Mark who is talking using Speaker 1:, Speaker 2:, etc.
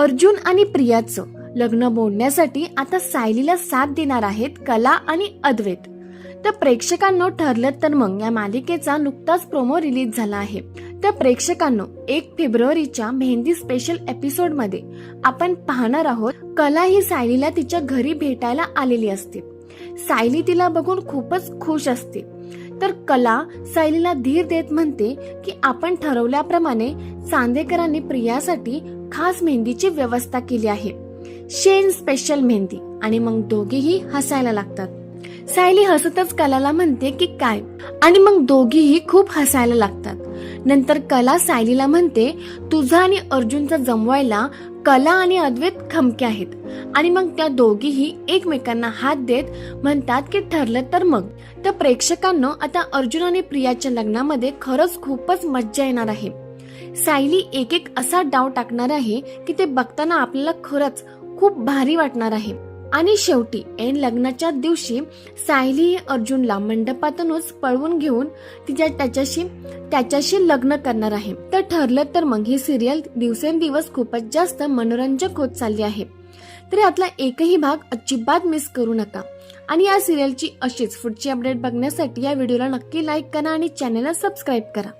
Speaker 1: अर्जुन आणि प्रियाचं लग्न मोडण्यासाठी आता सायलीला साथ देणार आहेत कला आणि अद्वैत. तर प्रेक्षकांनो ठरलं तर मग या मालिकेचा नुकताच प्रोमो रिलीज झाला आहे. तर प्रेक्षकांनो एक फेब्रुवारीच्या मेहंदी स्पेशल एपिसोडमध्ये आपण पाहणार आहोत कला ही सायलीला तिच्या घरी भेटायला आलेली असते. सायली तिला बघून खूपच खुश असते. तर कला सायलीला धीर देत म्हणते की आपण ठरवल्याप्रमाणे चांदेकरांनी प्रियासाठी खास मेहंदीची व्यवस्था केली आहे. शेन स्पेशल मेहंदी आणि मग दोघेही हसायला लागतात. सायली हसतच कलाला म्हणते की काय? आणि मग दोघीही खूप हसायला लागतात. नंतर कला सायलीला म्हणते तुझा आणि अर्जुनचा जमवायला कला आणि अद्वैत खमके आहेत. आणि मग त्या दोघीही एकमेकांना हात देत म्हणतात की ठरलं तर मग. तर प्रेक्षकांना आता अर्जुन आणि प्रियाच्या लग्नामध्ये खरंच खूपच मज्जा येणार आहे. सायली एक एक असा डाव टाकणार आहे की ते बघताना आपल्याला खरंच खूप भारी वाटणार आहे. आणि शेवटी ऐन लग्नाच्या दिवशी सायली अर्जुनला मंडपातूनच पळवून घेऊन तिच्या त्याच्याशी त्याच्याशी लग्न करणार आहे. तर ठरलं तर मग ही सिरियल दिवसेंदिवस खूपच जास्त मनोरंजक होत चालली आहे. तर यातला एकही भाग अजिबात मिस करू नका. आणि या सिरियलची अशीच पुढची अपडेट बघण्यासाठी या व्हिडिओला नक्की लाईक करा आणि चॅनलला सबस्क्राईब करा.